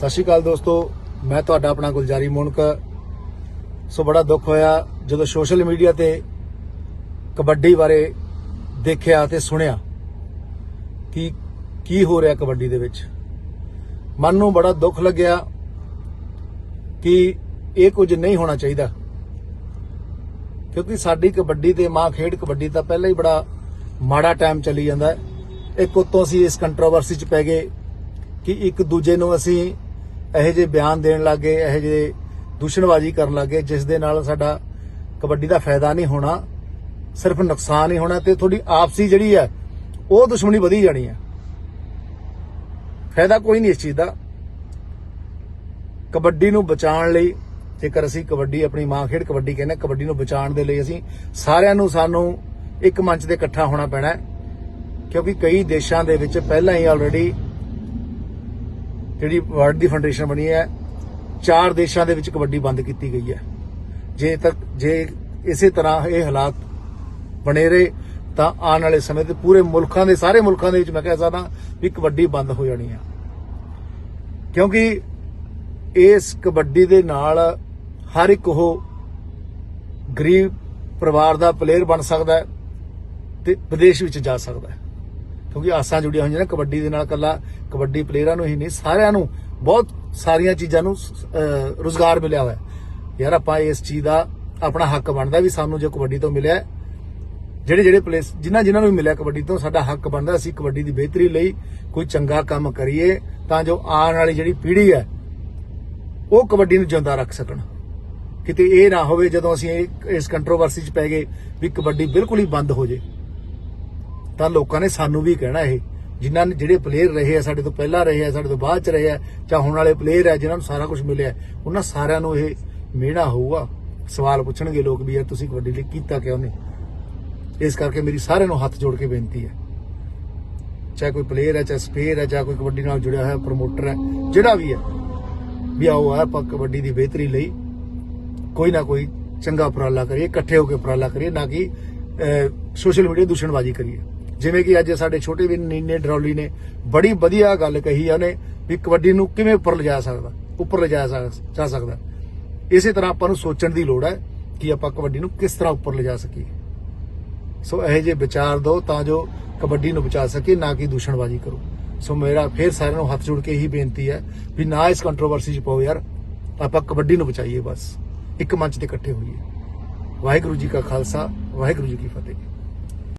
ਸਤਿ ਸ਼੍ਰੀ ਅਕਾਲ ਦੋਸਤੋ, ਮੈਂ ਤੁਹਾਡਾ ਆਪਣਾ ਗੁਲਜਾਰੀ ਮੁਨਕ। ਸੋ ਬੜਾ ਦੁੱਖ ਹੋਇਆ, ਜਦੋਂ ਸੋਸ਼ਲ ਮੀਡੀਆ ਤੇ ਕਬੱਡੀ ਬਾਰੇ ਦੇਖਿਆ ਤੇ ਸੁਣਿਆ ਕਿ ਕੀ ਹੋ ਰਿਹਾ ਕਬੱਡੀ ਦੇ ਵਿੱਚ। ਮਨ ਨੂੰ ਬੜਾ ਦੁੱਖ ਲੱਗਿਆ ਕਿ ਇਹ ਕੁਝ ਨਹੀਂ ਹੋਣਾ ਚਾਹੀਦਾ। ਕਿਉਂਕਿ ਸਾਡੀ ਕਬੱਡੀ ਤੇ ਮਾਂ ਖੇਡ ਕਬੱਡੀ ਤਾਂ ਪਹਿਲਾਂ ਹੀ ਬੜਾ ਮਾੜਾ ਟਾਈਮ ਚੱਲੀ ਜਾਂਦਾ ਇੱਕ ਉਤੋਂ ਅਸੀਂ ਇਸ ਕੰਟਰੋਵਰਸੀ 'ਚ ਪੈ ਗਏ ਕਿ ਇੱਕ ਦੂਜੇ ਨੂੰ ਅਸੀਂ ਇਹੋ ਜਿਹੇ ਬਿਆਨ ਦੇਣ ਲੱਗੇ, ਇਹੋ ਜਿਹੇ ਦੂਸ਼ਣਬਾਜ਼ੀ ਕਰਨ ਲੱਗੇ, ਜਿਸ ਦੇ ਨਾਲ ਸਾਡਾ ਕਬੱਡੀ ਦਾ ਫਾਇਦਾ ਨਹੀਂ ਹੋਣਾ, ਸਿਰਫ ਨੁਕਸਾਨ ਹੀ ਹੋਣਾ ਤੇ ਤੁਹਾਡੀ ਆਪਸੀ ਜਿਹੜੀ ਹੈ, ਉਹ ਦੁਸ਼ਮਣੀ ਵਧੀ ਜਾਣੀ ਹੈ। ਫਾਇਦਾ ਕੋਈ ਨਹੀਂ ਇਸ ਚੀਜ਼ ਦਾ। ਕਬੱਡੀ ਨੂੰ ਬਚਾਉਣ ਲਈ, ਜੇਕਰ ਅਸੀਂ ਕਬੱਡੀ, ਆਪਣੀ ਮਾਂ ਖੇਡ ਕਬੱਡੀ ਕਹਿੰਦੇ ਕਬੱਡੀ ਨੂੰ ਬਚਾਉਣ ਦੇ ਲਈ ਅਸੀਂ ਸਾਰਿਆਂ ਨੂੰ ਸਾਨੂੰ ਇੱਕ ਮੰਚ ਤੇ ਇਕੱਠਾ ਹੋਣਾ ਪੈਣਾ ਹੈ। ਕਿਉਂਕਿ ਕਈ ਦੇਸ਼ਾਂ ਦੇ ਵਿੱਚ ਪਹਿਲਾਂ ਹੀ ਆਲਰੇਡੀ ਜਿਹੜੀ ਵਰਲਡ ਦੀ ਫੈਡਰੇਸ਼ਨ ਬਣੀ ਹੈ, ਚਾਰ ਦੇਸ਼ਾਂ ਦੇ ਵਿੱਚ ਕਬੱਡੀ ਬੰਦ ਕੀਤੀ ਗਈ ਹੈ। ਜੇ ਤੱਕ, ਜੇ ਇਸੇ ਤਰ੍ਹਾਂ ਇਹ ਹਾਲਾਤ ਬਣੇ ਰਹੇ, ਤਾਂ ਆਉਣ ਵਾਲੇ ਸਮੇਂ ਤੇ ਪੂਰੇ ਮੁਲਕਾਂ ਦੇ, ਸਾਰੇ ਮੁਲਕਾਂ ਦੇ ਵਿੱਚ ਮੈਂ ਕਹਿ ਸਕਦਾ ਵੀ ਕਬੱਡੀ ਬੰਦ ਹੋ ਜਾਣੀ ਹੈ। ਕਿਉਂਕਿ ਇਸ ਕਬੱਡੀ ਦੇ ਨਾਲ ਹਰ ਇੱਕ ਉਹ ਗਰੀਬ ਪਰਿਵਾਰ ਦਾ ਪਲੇਅਰ ਬਣ ਸਕਦਾ ਹੈ ਤੇ ਵਿਦੇਸ਼ ਵਿੱਚ ਜਾ ਸਕਦਾ ਹੈ। ਕਿਉਂਕਿ ਆਸਾਂ ਜੁੜੀਆਂ ਹੋਈਆਂ ਨੇ ਕਬੱਡੀ ਦੇ ਨਾਲ ਕੱਲਾ ਕਬੱਡੀ ਪਲੇਅਰਾਂ ਨੂੰ ਹੀ ਨਹੀਂ ਸਾਰਿਆਂ ਨੂੰ ਬਹੁਤ ਸਾਰੀਆਂ ਚੀਜ਼ਾਂ ਨੂੰ ਅਹ, ਰੁਜ਼ਗਾਰ ਮਿਲਿਆ ਹੋਇਆ। ਯਾਰ ਆਪਾਂ ਇਸ ਚੀਜ਼ ਦਾ ਆਪਣਾ ਹੱਕ ਬਣਦਾ ਵੀ ਸਾਨੂੰ ਜੋ ਕਬੱਡੀ ਤੋਂ ਮਿਲਿਆ ਜਿਹੜੇ ਜਿਹੜੇ ਪਲੇਸ ਜਿਨ੍ਹਾਂ ਜਿਨ੍ਹਾਂ ਨੂੰ ਵੀ ਮਿਲਿਆ ਕਬੱਡੀ ਤੋਂ ਸਾਡਾ ਹੱਕ ਬਣਦਾ ਅਸੀਂ ਕਬੱਡੀ ਦੀ ਬਿਹਤਰੀ ਲਈ ਕੋਈ ਚੰਗਾ ਕੰਮ ਕਰੀਏ ਤਾਂ ਜੋ ਆਉਣ ਵਾਲੀ ਜਿਹੜੀ ਪੀੜ੍ਹੀ ਹੈ ਉਹ ਕਬੱਡੀ ਨੂੰ ਜਿਉਂਦਾ ਰੱਖ ਸਕਣ। ਕਿਤੇ ਇਹ ਨਾ ਹੋਵੇ ਜਦੋਂ ਅਸੀਂ ਇਸ ਕੰਟਰੋਵਰਸੀ 'ਚ ਪੈ ਗਏ ਵੀ ਕਬੱਡੀ ਬਿਲਕੁਲ ਹੀ ਬੰਦ ਹੋ ਜੇ। ਤਾਂ ਲੋਕਾਂ ਨੇ ਸਾਨੂੰ ਵੀ ਕਹਿਣਾ ਇਹ, ਜਿਨ੍ਹਾਂ ਨੇ ਜਿਹੜੇ ਪਲੇਅਰ ਰਹੇ ਆ, ਸਾਡੇ ਤੋਂ ਪਹਿਲਾਂ ਰਹੇ ਆ, ਸਾਡੇ ਤੋਂ ਬਾਅਦ 'ਚ ਰਹੇ ਆ, ਜਾਂ ਹੁਣ ਵਾਲੇ ਪਲੇਅਰ ਆ, ਜਿਨ੍ਹਾਂ ਨੂੰ ਸਾਰਾ ਕੁਝ ਮਿਲਿਆ ਉਹਨਾਂ ਸਾਰਿਆਂ ਨੂੰ ਇਹ ਮਿਹਣਾ ਹੋਊਗਾ। ਸਵਾਲ ਪੁੱਛਣਗੇ ਲੋਕ ਵੀ, ਯਾਰ ਤੁਸੀਂ ਕਬੱਡੀ ਲਈ ਕੀਤਾ ਕਿਉਂ ਨਹੀਂ? ਇਸ ਕਰਕੇ ਮੇਰੀ ਸਾਰਿਆਂ ਨੂੰ ਹੱਥ ਜੋੜ ਕੇ ਬੇਨਤੀ ਹੈ। ਚਾਹੇ ਕੋਈ ਪਲੇਅਰ ਹੈ ਚਾਹੇ ਸਪੇਅਰ ਹੈ ਚਾਹੇ ਕੋਈ ਕਬੱਡੀ ਨਾਲ ਜੁੜਿਆ ਹੋਇਆ ਪ੍ਰਮੋਟਰ ਹੈ ਜਿਹੜਾ ਵੀ ਹੈ ਵੀ ਆਓ ਆਪਾਂ ਕਬੱਡੀ ਦੀ ਬਿਹਤਰੀ ਲਈ ਕੋਈ ਨਾ ਕੋਈ ਚੰਗਾ ਉਪਰਾਲਾ ਕਰੀਏ, ਇਕੱਠੇ ਹੋ ਕੇ ਉਪਰਾਲਾ ਕਰੀਏ, ਨਾ ਕਿ ਸੋਸ਼ਲ ਮੀਡੀਆ ਦੂਸ਼ਣਬਾਜ਼ੀ ਕਰੀਏ। ਜਿਵੇਂ ਕਿ ਅੱਜ ਸਾਡੇ ਛੋਟੇ ਵੀਰ ਨੀਨੇ ਡਰੌਲੀ ਨੇ ਬੜੀ ਵਧੀਆ ਗੱਲ ਕਹੀ ਆ ਉਹਨੇ ਵੀ ਕਬੱਡੀ ਨੂੰ ਕਿਵੇਂ ਉੱਪਰ ਲਿਜਾ ਸਕਦਾ, ਉੱਪਰ ਲਿਜਾ ਜਾ ਸਕਦਾ। ਇਸੇ ਤਰ੍ਹਾਂ ਆਪਾਂ ਨੂੰ ਸੋਚਣ ਦੀ ਲੋੜ ਹੈ ਕਿ ਆਪਾਂ ਕਬੱਡੀ ਨੂੰ ਕਿਸ ਤਰ੍ਹਾਂ ਉੱਪਰ ਲਿਜਾ ਸਕੀਏ। ਸੋ ਇਹੋ ਜਿਹੇ ਵਿਚਾਰ ਦਿਓ ਤਾਂ ਜੋ ਕਬੱਡੀ ਨੂੰ ਬਚਾ ਸਕੇ ਨਾ ਕਿ ਦੂਸ਼ਣਬਾਜ਼ੀ ਕਰੋ। ਸੋ ਮੇਰਾ ਫੇਰ ਸਾਰਿਆਂ ਨੂੰ ਹੱਥ ਜੋੜ ਕੇ ਇਹੀ ਬੇਨਤੀ ਹੈ ਵੀ ਨਾ ਇਸ ਕੰਟਰੋਵਰਸੀ 'ਚ ਪਾਓ ਯਾਰ, ਆਪਾਂ ਕਬੱਡੀ ਨੂੰ ਬਚਾਈਏ ਬਸ। ਇੱਕ ਮੰਚ ਤੇ ਇਕੱਠੇ ਹੋਈਏ। ਵਾਹਿਗੁਰੂ ਜੀ ਕਾ ਖਾਲਸਾ, ਵਾਹਿਗੁਰੂ ਜੀ ਕੀ ਫਤਿਹ।